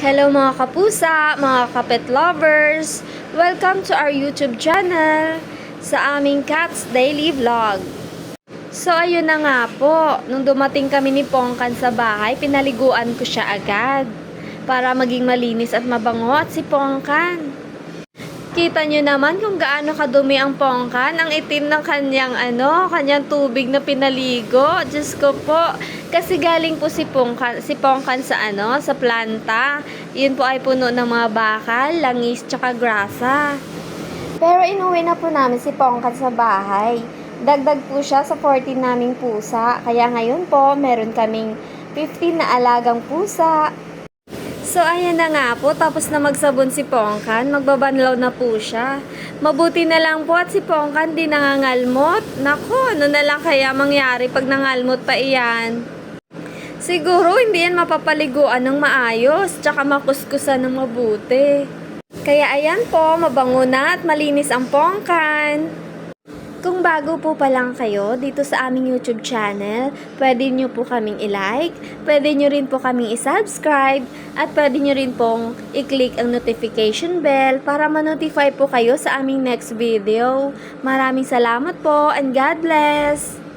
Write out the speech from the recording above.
Hello mga kapusa, mga kapet lovers! Welcome to our YouTube channel sa aming Cats Daily Vlog. So ayun na nga po, nung dumating kami ni Pongkan sa bahay, pinaliguan ko siya agad para maging malinis at mabango at si Pongkan. Kita nyo naman kung gaano kadumi ang pongkan, ang itim ng kanyang ano, kanyang tubig na pinaligo. Diyos ko po, kasi galing po si pongkan, si pongkan sa ano, sa planta. Yun po ay puno ng mga bakal, langis, tsaka grasa. Pero inuwi na po namin si pongkan sa bahay. Dagdag po siya sa 14 naming pusa. Kaya ngayon po, meron kaming 15 na alagang pusa. So, ayan na nga po. Tapos na magsabon si Pongkan. Magbabanlaw na po siya. Mabuti na lang po at si Pongkan di nangangalmot. Nako, ano na lang kaya mangyari pag nangalmot pa iyan? Siguro hindi yan mapapaliguan ng maayos. Tsaka makuskusan ng mabuti. Kaya ayan po, mabango na at malinis ang Pongkan. Kung bago po pa lang kayo dito sa aming YouTube channel, pwede nyo po kaming i-like, pwede nyo rin po kaming i-subscribe, at pwede nyo rin pong i-click ang notification bell para ma-notify po kayo sa aming next video. Maraming salamat po and God bless!